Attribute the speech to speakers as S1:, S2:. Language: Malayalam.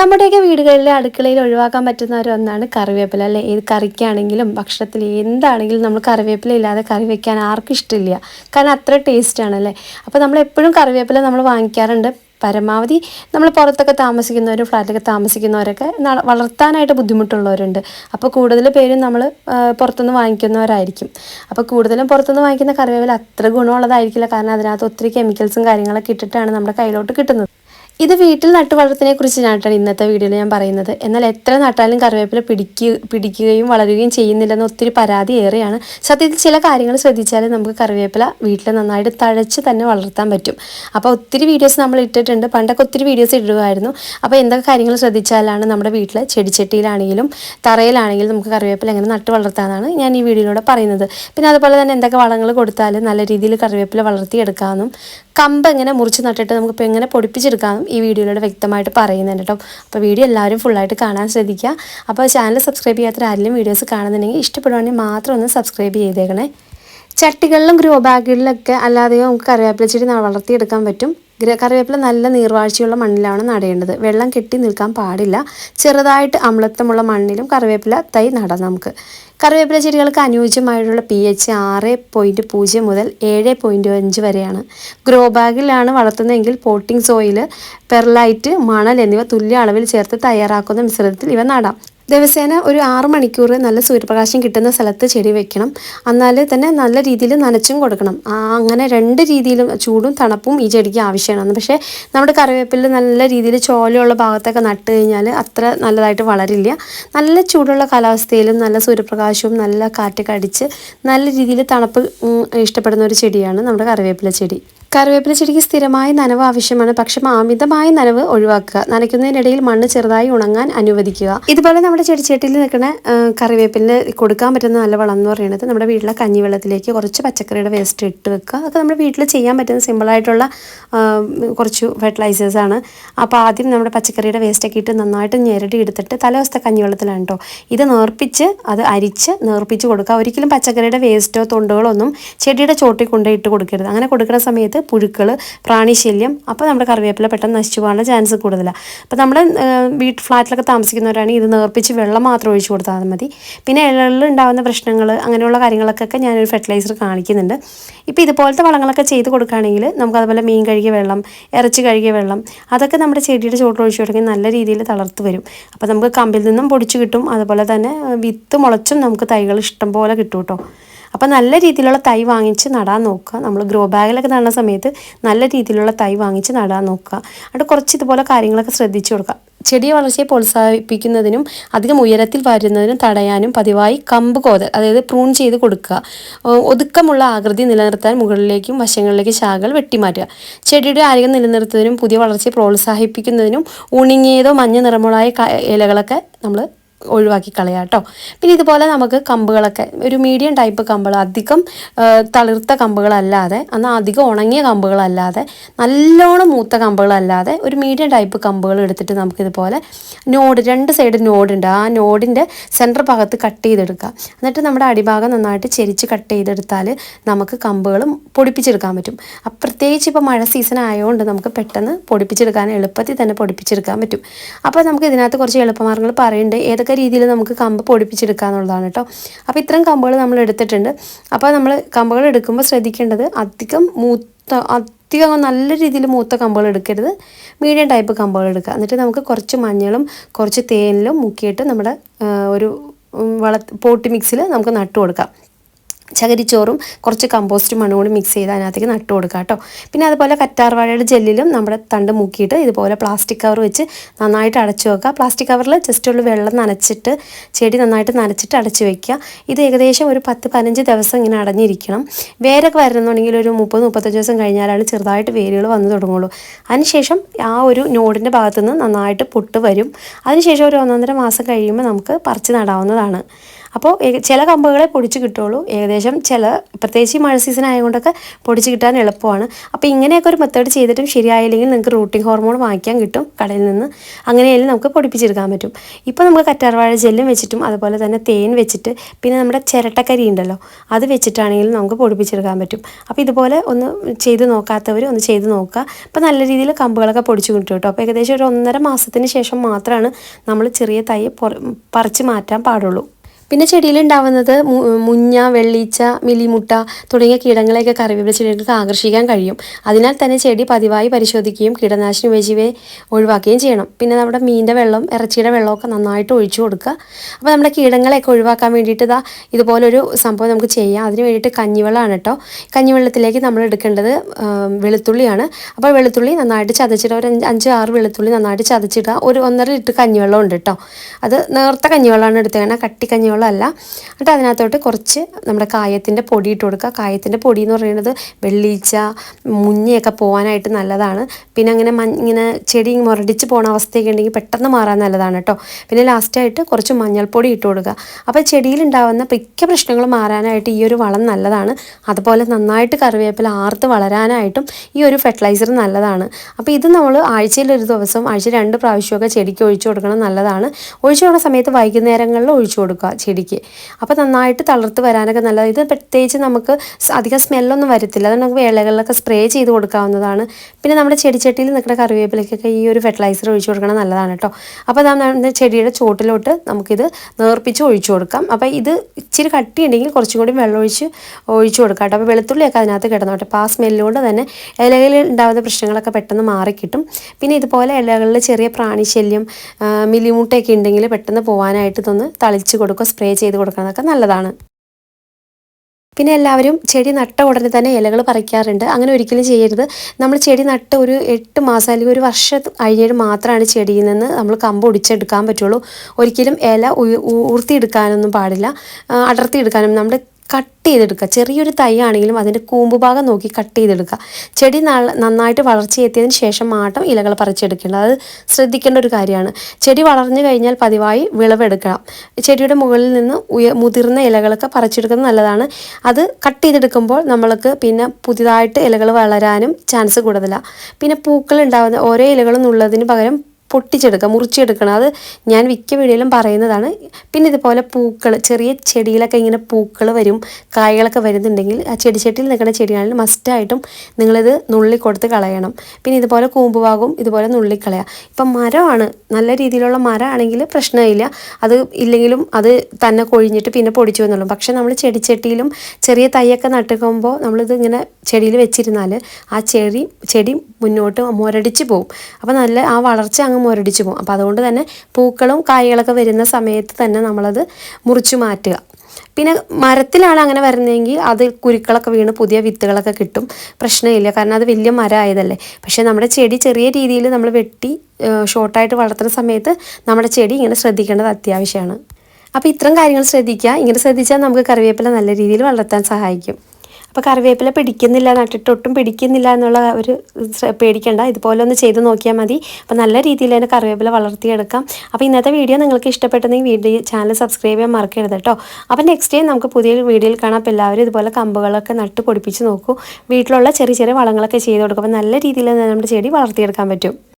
S1: നമ്മുടെയൊക്കെ വീടുകളിലെ അടുക്കളയിൽ ഒഴിവാക്കാൻ പറ്റുന്ന ഒരു ഒന്നാണ് കറിവേപ്പില അല്ലെ? ഏത് കറിക്കാണെങ്കിലും ഭക്ഷണത്തിൽ എന്താണെങ്കിലും നമ്മൾ കറിവേപ്പില ഇല്ലാതെ കറി വെക്കാൻ ആർക്കും ഇഷ്ടമില്ല. കാരണം അത്ര ടേസ്റ്റ് ആണല്ലേ അപ്പോൾ നമ്മൾ എപ്പോഴും കറിവേപ്പില നമ്മൾ വാങ്ങിക്കാറുണ്ട്. പരമാവധി നമ്മൾ പുറത്തൊക്കെ താമസിക്കുന്നവരും ഫ്ലാറ്റിലൊക്കെ താമസിക്കുന്നവരൊക്കെ വളർത്താനായിട്ട് ബുദ്ധിമുട്ടുള്ളവരുണ്ട്. അപ്പോൾ കൂടുതൽ പേരും നമ്മൾ പുറത്തുനിന്ന് വാങ്ങിക്കുന്നവരായിരിക്കും. അപ്പോൾ കൂടുതലും പുറത്തുനിന്ന് വാങ്ങിക്കുന്ന കറിവേപ്പില അത്ര ഗുണമുള്ളതായിരിക്കില്ല. കാരണം അതിനകത്ത് ഒത്തിരി കെമിക്കൽസും കാര്യങ്ങളൊക്കെ ഇട്ടിട്ടാണ് നമ്മുടെ കയ്യിലോട്ട് കിട്ടുന്നത്. ഇത് വീട്ടിൽ നട്ടുവളർത്തിനെ കുറിച്ച് ഞാനാണ് ഇന്നത്തെ വീഡിയോയിൽ ഞാൻ പറയുന്നത്. എന്നാൽ എത്ര നട്ടാലും കറിവേപ്പില പിടിക്കുക പിടിക്കുകയും വളരുകയും ചെയ്യുന്നില്ലെന്ന് ഒത്തിരി പരാതി ഏറെയാണ്. സത്യത്തിൽ ചില കാര്യങ്ങൾ ശ്രദ്ധിച്ചാൽ നമുക്ക് കറിവേപ്പില വീട്ടിൽ നന്നായിട്ട് തഴച്ച് തന്നെ വളർത്താൻ പറ്റും. അപ്പോൾ ഒത്തിരി വീഡിയോസ് നമ്മൾ ഇട്ടിട്ടുണ്ട്. പണ്ടൊക്കെ ഒത്തിരി വീഡിയോസ് ഇടുമായിരുന്നു അപ്പോൾ എന്തൊക്കെ കാര്യങ്ങൾ ശ്രദ്ധിച്ചാലാണ് നമ്മുടെ വീട്ടിൽ ചെടിച്ചട്ടിയിലാണെങ്കിലും തറയിലാണെങ്കിലും നമുക്ക് കറിവേപ്പില എങ്ങനെ നട്ട് വളർത്താമെന്നാണ് ഞാൻ ഈ വീഡിയോയിലൂടെ പറയുന്നത്. പിന്നെ അതുപോലെ തന്നെ എന്തൊക്കെ വളങ്ങൾ കൊടുത്താൽ നല്ല രീതിയിൽ കറിവേപ്പില വളർത്തിയെടുക്കാമെന്നും കമ്പ് എങ്ങനെ മുറിച്ച് നട്ടിട്ട് നമുക്ക് ഇപ്പോൾ എങ്ങനെ പൊടിപ്പിച്ചെടുക്കാമെന്നും ഈ വീഡിയോയിലൂടെ വ്യക്തമായിട്ട് പറയുന്നുണ്ട് കേട്ടോ. അപ്പോൾ വീഡിയോ എല്ലാവരും ഫുള്ളായിട്ട് കാണാൻ ശ്രദ്ധിക്കുക. അപ്പോൾ ചാനൽ സബ്സ്ക്രൈബ് ചെയ്യാത്ത ആരെങ്കിലും വീഡിയോസ് കാണുന്നുണ്ടെങ്കിൽ ഇഷ്ടപ്പെടുവാണെങ്കിൽ മാത്രം ഒന്ന് സബ്സ്ക്രൈബ് ചെയ്തേക്കണേ. ചട്ടികളിലും ഗ്രോ ബാഗുകളിലൊക്കെ അല്ലാതെയോ നമുക്ക് കറിവേപ്പില ചെടി വളർത്തിയെടുക്കാൻ പറ്റും. കറിവേപ്പില നല്ല നീർവാഴ്ചയുള്ള മണ്ണിലാണ് നടേണ്ടത്. വെള്ളം കെട്ടി നിൽക്കാൻ പാടില്ല. ചെറുതായിട്ട് അമ്ലത്വമുള്ള മണ്ണിലും കറിവേപ്പില തൈ നടാം നമുക്ക്. കറിവേപ്പില ചെടികൾക്ക് അനുയോജ്യമായിട്ടുള്ള പി എച്ച് ആറ് പോയിന്റ് പൂജ്യം മുതൽ ഏഴ് പോയിന്റ് അഞ്ച് വരെയാണ്. ഗ്രോ ബാഗിലാണ് വളർത്തുന്നതെങ്കിൽ പോട്ടിംഗ് സോയിൽ പെർലൈറ്റ് മണൽ എന്നിവ തുല്യ അളവിൽ ചേർത്ത് തയ്യാറാക്കുന്ന മിശ്രിതത്തിൽ ഇവ നടാം. ദിവസേന ഒരു ആറ് മണിക്കൂർ നല്ല സൂര്യപ്രകാശം കിട്ടുന്ന സ്ഥലത്ത് ചെടി വെക്കണം. എന്നാൽ തന്നെ നല്ല രീതിയിൽ നനച്ചും കൊടുക്കണം. അങ്ങനെ രണ്ട് രീതിയിലും ചൂടും തണുപ്പും ഈ ചെടിക്ക് ആവശ്യമാണ്. പക്ഷേ നമ്മുടെ കറിവേപ്പിൽ നല്ല രീതിയിൽ ചോലയുള്ള ഭാഗത്തൊക്കെ നട്ട് കഴിഞ്ഞാൽ അത്ര നല്ലതായിട്ട് വളരില്ല. നല്ല ചൂടുള്ള കാലാവസ്ഥയിലും നല്ല സൂര്യപ്രകാശവും നല്ല കാറ്റൊക്കെ അടിച്ച് നല്ല രീതിയിൽ തണുപ്പ് ഇഷ്ടപ്പെടുന്ന ഒരു ചെടിയാണ് നമ്മുടെ കറിവേപ്പില ചെടി. കറിവേപ്പില ചെടിക്ക് സ്ഥിരമായ നനവ് ആവശ്യമാണ്. പക്ഷെ അമിതമായ നനവ് ഒഴിവാക്കുക. നനയ്ക്കുന്നതിനിടയിൽ മണ്ണ് ചെറുതായി ഉണങ്ങാൻ അനുവദിക്കുക. ഇതുപോലെ നമ്മുടെ ചെടിച്ചട്ടിയിൽ നിൽക്കുന്ന കറിവേപ്പിലിന് കൊടുക്കാൻ പറ്റുന്ന നല്ല വളം എന്ന് പറയുന്നത് നമ്മുടെ വീട്ടിലെ കഞ്ഞിവെള്ളത്തിലേക്ക് കുറച്ച് പച്ചക്കറിയുടെ വേസ്റ്റ് ഇട്ട് വെക്കുക. അതൊക്കെ നമ്മുടെ വീട്ടിൽ ചെയ്യാൻ പറ്റുന്ന സിമ്പിളായിട്ടുള്ള കുറച്ച് ഫെർട്ടിലൈസേഴ്സ് ആണ്. അപ്പോൾ ആദ്യം നമ്മുടെ പച്ചക്കറിയുടെ വേസ്റ്റൊക്കെ ഇട്ട് നന്നായിട്ട് ഞെരടി എടുത്തിട്ട് തലവസ്ത കഞ്ഞിവെള്ളത്തിലാണ് കേട്ടോ. ഇത് നേർപ്പിച്ച് അത് അരിച്ച് നേർപ്പിച്ച് കൊടുക്കുക. ഒരിക്കലും പച്ചക്കറിയുടെ വേസ്റ്റോ തൊണ്ടുകളോ ഒന്നും ചെടിയുടെ ചോട്ടിൽ കൊണ്ടുപോയി ഇട്ട് കൊടുക്കരുത്. അങ്ങനെ കൊടുക്കുന്ന സമയത്ത് പുഴുക്കൾ പ്രാണിശല്യം അപ്പോൾ നമ്മുടെ കറിവേപ്പില പെട്ടെന്ന് നശിച്ചു പോകാനുള്ള ചാൻസ് കൂടുതലാണ് അപ്പോൾ നമ്മുടെ വീട്ട് ഫ്ലാറ്റിലൊക്കെ താമസിക്കുന്നവരാണെങ്കിൽ ഇത് നേർപ്പിച്ച് വെള്ളം മാത്രം ഒഴിച്ചു കൊടുത്താൽ മതി. പിന്നെ ഇലകളിൽ ഉണ്ടാകുന്ന പ്രശ്നങ്ങൾ അങ്ങനെയുള്ള കാര്യങ്ങളൊക്കെ ഞാനൊരു ഫെർട്ടിലൈസർ കാണിക്കുന്നുണ്ട്. ഇപ്പോൾ ഇതുപോലത്തെ വളങ്ങളൊക്കെ ചെയ്ത് കൊടുക്കുകയാണെങ്കിൽ നമുക്ക് അതുപോലെ മീൻ കഴുകിയ വെള്ളം ഇറച്ചി കഴുകിയ വെള്ളം അതൊക്കെ നമ്മുടെ ചെടിയുടെ ചോട്ടിൽ ഒഴിച്ചു കൊടുക്കുക നല്ല രീതിയിൽ തളർത്ത് വരും. അപ്പോൾ നമുക്ക് കമ്പിൽ നിന്നും പൊടിച്ച് കിട്ടും. അതുപോലെ തന്നെ വിത്ത് മുളച്ചും നമുക്ക് തൈകൾ ഇഷ്ടം പോലെ കിട്ടും കേട്ടോ. അപ്പോൾ നല്ല രീതിയിലുള്ള തൈ വാങ്ങിച്ച് നടാൻ നോക്കുക. നമ്മൾ ഗ്രോ ബാഗിലൊക്കെ നടുന്ന സമയത്ത് നല്ല രീതിയിലുള്ള തൈ വാങ്ങിച്ച് നടാൻ നോക്കുക. അവിടെ കുറച്ച് ഇതുപോലെ കാര്യങ്ങളൊക്കെ ശ്രദ്ധിച്ചു കൊടുക്കുക. ചെടി വളർച്ചയെ പ്രോത്സാഹിപ്പിക്കുന്നതിനും അധികം ഉയരത്തിൽ വരുന്നതിനും തടയാനും പതിവായി കമ്പ് കോതൽ അതായത് പ്രൂൺ ചെയ്ത് കൊടുക്കുക. ഒതുക്കമുള്ള ആകൃതി നിലനിർത്താൻ മുകളിലേക്കും വശങ്ങളിലേക്കും ശാഖകൾ വെട്ടിമാറ്റുക. ചെടിയുടെ ആരോഗ്യം നിലനിർത്തുന്നതിനും പുതിയ വളർച്ചയെ പ്രോത്സാഹിപ്പിക്കുന്നതിനും ഉണങ്ങിയതോ മഞ്ഞ നിറമുള്ളായ ക- ഇലകളൊക്കെ നമ്മൾ ഒഴിവാക്കി കളയാം കേട്ടോ പിന്നെ ഇതുപോലെ നമുക്ക് കമ്പുകളൊക്കെ ഒരു മീഡിയം ടൈപ്പ് കമ്പുകൾ അധികം തളിർത്ത കമ്പുകളല്ലാതെ എന്നാൽ അധികം ഉണങ്ങിയ കമ്പുകളല്ലാതെ നല്ലോണം മൂത്ത കമ്പുകളല്ലാതെ ഒരു മീഡിയം ടൈപ്പ് കമ്പുകൾ എടുത്തിട്ട് നമുക്കിതുപോലെ നോഡ് രണ്ട് സൈഡ് നോഡുണ്ട് ആ നോഡിന്റെ സെന്റർ ഭാഗത്ത് കട്ട് ചെയ്തെടുക്കുക. എന്നിട്ട് നമ്മുടെ അടിഭാഗം നന്നായിട്ട് ചെരിച്ച് കട്ട് ചെയ്തെടുത്താൽ നമുക്ക് കമ്പുകളും പൊടിപ്പിച്ചെടുക്കാൻ പറ്റും. അപ്പം പ്രത്യേകിച്ച് ഇപ്പോൾ മഴ സീസൺ ആയതുകൊണ്ട് നമുക്ക് പെട്ടെന്ന് പൊടിപ്പിച്ചെടുക്കാൻ എളുപ്പത്തിൽ തന്നെ പൊടിപ്പിച്ചെടുക്കാൻ പറ്റും. അപ്പോൾ നമുക്ക് ഇതിനകത്ത് കുറച്ച് എളുപ്പമാർഗങ്ങൾ പറയുന്നുണ്ട് ഏതൊക്കെ രീതിയിൽ നമുക്ക് കമ്പ് പൊടിപ്പിച്ചെടുക്കുക എന്നുള്ളതാണ് കേട്ടോ. അപ്പോൾ ഇത്രയും കമ്പുകൾ നമ്മൾ എടുത്തിട്ടുണ്ട്. അപ്പോൾ നമ്മൾ കമ്പുകൾ എടുക്കുമ്പോൾ ശ്രദ്ധിക്കേണ്ടത് അധികം മൂത്ത അധികം നല്ല രീതിയിൽ മൂത്ത കമ്പുകൾ എടുക്കരുത്. മീഡിയം ടൈപ്പ് കമ്പുകൾ എടുക്കുക. എന്നിട്ട് നമുക്ക് കുറച്ച് മഞ്ഞളും കുറച്ച് തേനിലും മുക്കിയിട്ട് നമ്മുടെ ഒരു വള പോട്ടി മിക്സിൽ നമുക്ക് നട്ടു കൊടുക്കാം. ചകിരിച്ചോറും കുറച്ച് കമ്പോസ്റ്റ് മണ്ണും കൂടി മിക്സ് ചെയ്ത് അതിനകത്തേക്ക് നട്ടു കൊടുക്കുക കേട്ടോ. പിന്നെ അതുപോലെ കറ്റാർവാഴയുടെ ജെല്ലിലും നമ്മുടെ തണ്ട് മുക്കിയിട്ട് ഇതുപോലെ പ്ലാസ്റ്റിക് കവർ വെച്ച് നന്നായിട്ട് അടച്ചു വെക്കുക. പ്ലാസ്റ്റിക് കവറിൽ ജസ്റ്റ് ഉള്ള വെള്ളം നനച്ചിട്ട് ചെടി നന്നായിട്ട് നനച്ചിട്ട് അടച്ചു വെക്കുക. ഇത് ഏകദേശം ഒരു പത്ത് പതിനഞ്ച് ദിവസം ഇങ്ങനെ അടഞ്ഞിരിക്കണം. വേരൊക്കെ വരുന്നുണ്ടെങ്കിൽ ഒരു മുപ്പത് മുപ്പത്തഞ്ച് ദിവസം കഴിഞ്ഞാലാണ് ചെറുതായിട്ട് വേരുകൾ വന്നു തുടങ്ങുള്ളൂ. അതിനുശേഷം ആ ഒരു നോടിന്റെ ഭാഗത്തുനിന്ന് നന്നായിട്ട് പൊട്ട് വരും. അതിനുശേഷം ഒരു ഒന്നൊന്നര മാസം കഴിയുമ്പോൾ നമുക്ക് പറിച്ച് നടാവുന്നതാണ്. അപ്പോൾ ചില കമ്പുകളെ പൊടിച്ച് കിട്ടുള്ളൂ ഏകദേശം ചില പ്രത്യേകിച്ച് ഈ മഴ സീസൺ ആയതുകൊണ്ടൊക്കെ പൊടിച്ച് കിട്ടാൻ എളുപ്പമാണ്. അപ്പോൾ ഇങ്ങനെയൊക്കെ ഒരു മെത്തേഡ് ചെയ്തിട്ടും ശരിയായില്ലെങ്കിൽ നിങ്ങൾക്ക് റൂട്ടിംഗ് ഹോർമോൺ വാങ്ങിക്കാൻ കിട്ടും കടയിൽ നിന്ന്. അങ്ങനെയായാലും നമുക്ക് പൊടിപ്പിച്ചെടുക്കാൻ പറ്റും. ഇപ്പോൾ നമുക്ക് കറ്റാർവാഴ ജെല്ലും വെച്ചിട്ടും അതുപോലെ തന്നെ തേൻ വെച്ചിട്ട് പിന്നെ നമ്മുടെ ചിരട്ടക്കരി ഉണ്ടല്ലോ അത് വെച്ചിട്ടാണെങ്കിലും നമുക്ക് പൊടിപ്പിച്ചെടുക്കാൻ പറ്റും. അപ്പോൾ ഇതുപോലെ ഒന്ന് ചെയ്ത് നോക്കാത്തവർ ഒന്ന് ചെയ്ത് നോക്കുക. അപ്പോൾ നല്ല രീതിയിൽ കമ്പുകളൊക്കെ പൊടിച്ച് കിട്ടും കേട്ടോ. അപ്പോൾ ഏകദേശം ഒരു ഒന്നര മാസത്തിന് ശേഷം മാത്രമാണ് നമ്മൾ ചെറിയ തൈ പൊറ- പറിച്ച് മാറ്റാൻ പാടുള്ളൂ. പിന്നെ ചെടിയിൽ ഉണ്ടാവുന്നത് മുഞ്ഞ വെള്ളീച്ച മിലിമുട്ട തുടങ്ങിയ കീടങ്ങളെയൊക്കെ കറിവേപ്പില ചെടികൾക്ക് ആകർഷിക്കാൻ കഴിയും. അതിനാൽ തന്നെ ചെടി പതിവായി പരിശോധിക്കുകയും കീടനാശിനി ഉപയോഗിച്ചവയെ ഒഴിവാക്കുകയും ചെയ്യണം. പിന്നെ നമ്മുടെ മീന്റെ വെള്ളം ഇറച്ചിയുടെ വെള്ളമൊക്കെ നന്നായിട്ട് ഒഴിച്ചു കൊടുക്കുക. അപ്പോൾ നമ്മുടെ കീടങ്ങളെയൊക്കെ ഒഴിവാക്കാൻ വേണ്ടിയിട്ട് ഇതാ ഇതുപോലൊരു സംഭവം നമുക്ക് ചെയ്യാം. അതിന് വേണ്ടിയിട്ട് കഞ്ഞിവെള്ളമാണ് കേട്ടോ. കഞ്ഞിവെള്ളത്തിലേക്ക് നമ്മൾ എടുക്കേണ്ടത് വെളുത്തുള്ളിയാണ്. അപ്പോൾ വെളുത്തുള്ളി നന്നായിട്ട് ചതച്ചിട്ട് ഒരു അഞ്ച് അഞ്ച് ആറ് വെളുത്തുള്ളി നന്നായിട്ട് ചതച്ചിടുക. ഒരു ഒന്നര ലിറ്റർ കഞ്ഞിവെള്ളം ഉണ്ട് കേട്ടോ. അത് നേർത്ത കഞ്ഞിവെള്ളമാണ് എടുത്തേക്കണ. കട്ടി കഞ്ഞിവെള്ളം അല്ല എന്നിട്ട് അതിനകത്തോട്ട് കുറച്ച് നമ്മുടെ കായത്തിന്റെ പൊടി ഇട്ട് കൊടുക്കുക. കായത്തിന്റെ പൊടി എന്ന് പറയുന്നത് വെള്ളീച്ച മുഞ്ഞയൊക്കെ പോകാനായിട്ട് നല്ലതാണ്. പിന്നെ അങ്ങനെ ഇങ്ങനെ ചെടി മുരടിച്ച് പോണ അവസ്ഥയൊക്കെ ഉണ്ടെങ്കിൽ പെട്ടെന്ന് മാറാൻ നല്ലതാണ് കേട്ടോ. പിന്നെ ലാസ്റ്റായിട്ട് കുറച്ച് മഞ്ഞൾപ്പൊടി ഇട്ട് കൊടുക്കുക. അപ്പോൾ ചെടിയിലുണ്ടാവുന്ന മിക്ക പ്രശ്നങ്ങളും മാറാനായിട്ട് ഈ ഒരു വളം നല്ലതാണ്. അതുപോലെ നന്നായിട്ട് കറിവേപ്പില ആർത്ത് വളരാനായിട്ടും ഈ ഒരു ഫെർട്ടിലൈസർ നല്ലതാണ്. അപ്പോൾ ഇത് നമ്മൾ ആഴ്ചയിൽ ഒരു ദിവസം ആഴ്ച രണ്ട് പ്രാവശ്യമൊക്കെ ചെടിക്ക് ഒഴിച്ചു കൊടുക്കണം നല്ലതാണ്. ഒഴിച്ചു കൊടുക്കുന്ന സമയത്ത് വൈകുന്നേരങ്ങളിൽ ഒഴിച്ചു കൊടുക്കുക. ചെടിക്ക് അപ്പോൾ നന്നായിട്ട് തളർത്ത് വരാനൊക്കെ നല്ലത് ഇത് പ്രത്യേകിച്ച് നമുക്ക് അധികം സ്മെല്ലൊന്നും വരത്തില്ല. അത് നമുക്ക് വേളകളിലൊക്കെ സ്പ്രേ ചെയ്ത് കൊടുക്കാവുന്നതാണ്. പിന്നെ നമ്മുടെ ചെടിച്ചട്ടിയിൽ നിൽക്കുന്ന കറിവേപ്പിലേക്കൊക്കെ ഈ ഒരു ഫെർട്ടിലൈസർ ഒഴിച്ചു കൊടുക്കണം നല്ലതാണ് കേട്ടോ അപ്പോൾ നമ്മുടെ ചെടിയുടെ ചോട്ടിലോട്ട് നമുക്കിത് നേർപ്പിച്ച് ഒഴിച്ചു കൊടുക്കാം. അപ്പോൾ ഇത് ഇച്ചിരി കട്ടിയുണ്ടെങ്കിൽ കുറച്ചും കൂടി വെള്ളം ഒഴിച്ച് കൊടുക്കാം കേട്ടോ അപ്പോൾ വെളുത്തുള്ളിയൊക്കെ അതിനകത്ത് കിടന്നോട്ടെ. അപ്പോൾ ആ സ്മെല്ലുകൊണ്ട് തന്നെ ഇലകളിൽ ഉണ്ടാകുന്ന പ്രശ്നങ്ങളൊക്കെ പെട്ടെന്ന് മാറിക്കിട്ടും പിന്നെ ഇതുപോലെ ഇലകളിൽ ചെറിയ പ്രാണിശല്യം മിലിമുട്ടയൊക്കെ ഉണ്ടെങ്കിൽ പെട്ടെന്ന് പോകാനായിട്ട് ഇതൊന്ന് തളിച്ച് കൊടുക്കുക. സ്പ്രേ ചെയ്ത് കൊടുക്കുന്നതൊക്കെ നല്ലതാണ്. പിന്നെ എല്ലാവരും ചെടി നട്ട ഉടനെ തന്നെ ഇലകൾ പറിക്കാറുണ്ട്. അങ്ങനെ ഒരിക്കലും ചെയ്യരുത്. നമ്മൾ ചെടി നട്ട് ഒരു എട്ട് മാസം അല്ലെങ്കിൽ ഒരു വർഷം കഴിഞ്ഞിട്ട് മാത്രമാണ് ചെടിയിൽ നിന്ന് നമ്മൾ കമ്പ് ഒടിച്ചെടുക്കാൻ പറ്റുള്ളൂ. ഒരിക്കലും ഇല ഉയർത്തിയെടുക്കാനൊന്നും പാടില്ല. അടർത്തിയെടുക്കാനും നമ്മുടെ കട്ട് ചെയ്തെടുക്കുക. ചെറിയൊരു തൈ ആണെങ്കിലും അതിന്റെ കൂമ്പ് ഭാഗം നോക്കി കട്ട് ചെയ്തെടുക്കുക. ചെടി നന്നായിട്ട് വളർച്ച എത്തിയതിന് ശേഷം മാത്രം ഇലകൾ പറിച്ചെടുക്കേണ്ടത്. അത് ശ്രദ്ധിക്കേണ്ട ഒരു കാര്യമാണ്. ചെടി വളർന്നു കഴിഞ്ഞാൽ പതിവായി വിളവെടുക്കണം. ചെടിയുടെ മുകളിൽ നിന്ന് ഉയ മുതിർന്ന ഇലകളൊക്കെ പറിച്ചെടുക്കുന്നത് നല്ലതാണ്. അത് കട്ട് ചെയ്തെടുക്കുമ്പോൾ നമ്മൾക്ക് പിന്നെ പുതിയതായിട്ട് ഇലകൾ വളരാനും ചാൻസ് കൂടുതലാണ് പിന്നെ പൂക്കൾ ഉണ്ടാകുന്ന ഓരോ ഇലകളും ഉള്ളതിന് പകരം പൊട്ടിച്ചെടുക്കുക മുറിച്ചെടുക്കണം. അത് ഞാൻ മിക്ക വീഡിയോയിലും പറയുന്നതാണ്. പിന്നെ ഇതുപോലെ പൂക്കൾ ചെറിയ ചെടിയിലൊക്കെ ഇങ്ങനെ പൂക്കൾ വരും കായകളൊക്കെ വരുന്നുണ്ടെങ്കിൽ ആ ചെടിച്ചട്ടിയിൽ നിൽക്കുന്ന ചെടിയാണെങ്കിൽ മസ്റ്റായിട്ടും നിങ്ങളിത് നുള്ളിക്കൊടുത്ത് കളയണം. പിന്നെ ഇതുപോലെ കൂമ്പുഭാഗവും ഇതുപോലെ നുള്ളിക്കളയുക. ഇപ്പം മരമാണ്. നല്ല രീതിയിലുള്ള മരമാണെങ്കിൽ പ്രശ്നമില്ല. അത് ഇല്ലെങ്കിലും അത് തന്നെ കൊഴിഞ്ഞിട്ട് പിന്നെ പൊടിച്ചു എന്നുള്ളൂ പക്ഷേ നമ്മൾ ചെടിച്ചട്ടിയിലും ചെറിയ തൈയൊക്കെ നട്ടുക്കുമ്പോൾ നമ്മളിത് ഇങ്ങനെ ചെടിയിൽ വെച്ചിരുന്നാൽ ആ ചെടി ചെടി മുന്നോട്ട് മുരടിച്ച് പോകും അപ്പോൾ നല്ല ആ വളർച്ച അങ്ങ് മുരടിച്ച് പോകും അപ്പോൾ അതുകൊണ്ട് തന്നെ പൂക്കളും കായ്കളൊക്കെ വരുന്ന സമയത്ത് തന്നെ നമ്മളത് മുറിച്ചു മാറ്റുക. പിന്നെ മരത്തിലാണ് അങ്ങനെ വരുന്നതെങ്കിൽ അത് കുരുക്കളൊക്കെ വീണ് പുതിയ വിത്തുകളൊക്കെ കിട്ടും. പ്രശ്നമില്ല. കാരണം അത് വലിയ മരമായതല്ലേ. പക്ഷേ നമ്മുടെ ചെടി ചെറിയ രീതിയിൽ നമ്മൾ വെട്ടി ഷോർട്ടായിട്ട് വളർത്തുന്ന സമയത്ത് നമ്മുടെ ചെടി ഇങ്ങനെ ശ്രദ്ധിക്കേണ്ടത് അത്യാവശ്യമാണ്. അപ്പോൾ ഇത്തരം കാര്യങ്ങൾ ശ്രദ്ധിക്കുക. ഇങ്ങനെ ശ്രദ്ധിച്ചാൽ നമുക്ക് കറിവേപ്പില നല്ല രീതിയിൽ വളർത്താൻ സഹായിക്കും. അപ്പോൾ കറിവേപ്പില പിടിക്കുന്നില്ല നട്ടിട്ട് ഒട്ടും പിടിക്കുന്നില്ല എന്നുള്ള ഒരു പേടിക്കണ്ട. ഇതുപോലെ ഒന്ന് ചെയ്ത് നോക്കിയാൽ മതി. അപ്പോൾ നല്ല രീതിയിൽ തന്നെ കറിവേപ്പില വളർത്തിയെടുക്കാം. അപ്പോൾ ഇന്നത്തെ വീഡിയോ നിങ്ങൾക്ക് ഇഷ്ടപ്പെട്ടെങ്കിൽ വീഡിയോ ചാനൽ സബ്സ്ക്രൈബ് ചെയ്യാൻ മറക്കരുത് കേട്ടോ. അപ്പോൾ നെക്സ്റ്റ് ടൈം നമുക്ക് പുതിയ വീഡിയോയിൽ കാണാം. അപ്പോൾ എല്ലാവരും ഇതുപോലെ കമ്പുകളൊക്കെ നട്ട് പൊടിപ്പിച്ച് നോക്കൂ. വീട്ടിലുള്ള ചെറിയ ചെറിയ വളങ്ങളൊക്കെ ചെയ്ത് കൊടുക്കും. അപ്പോൾ നല്ല രീതിയിൽ തന്നെ നമ്മുടെ ചെടി വളർത്തിയെടുക്കാൻ പറ്റും.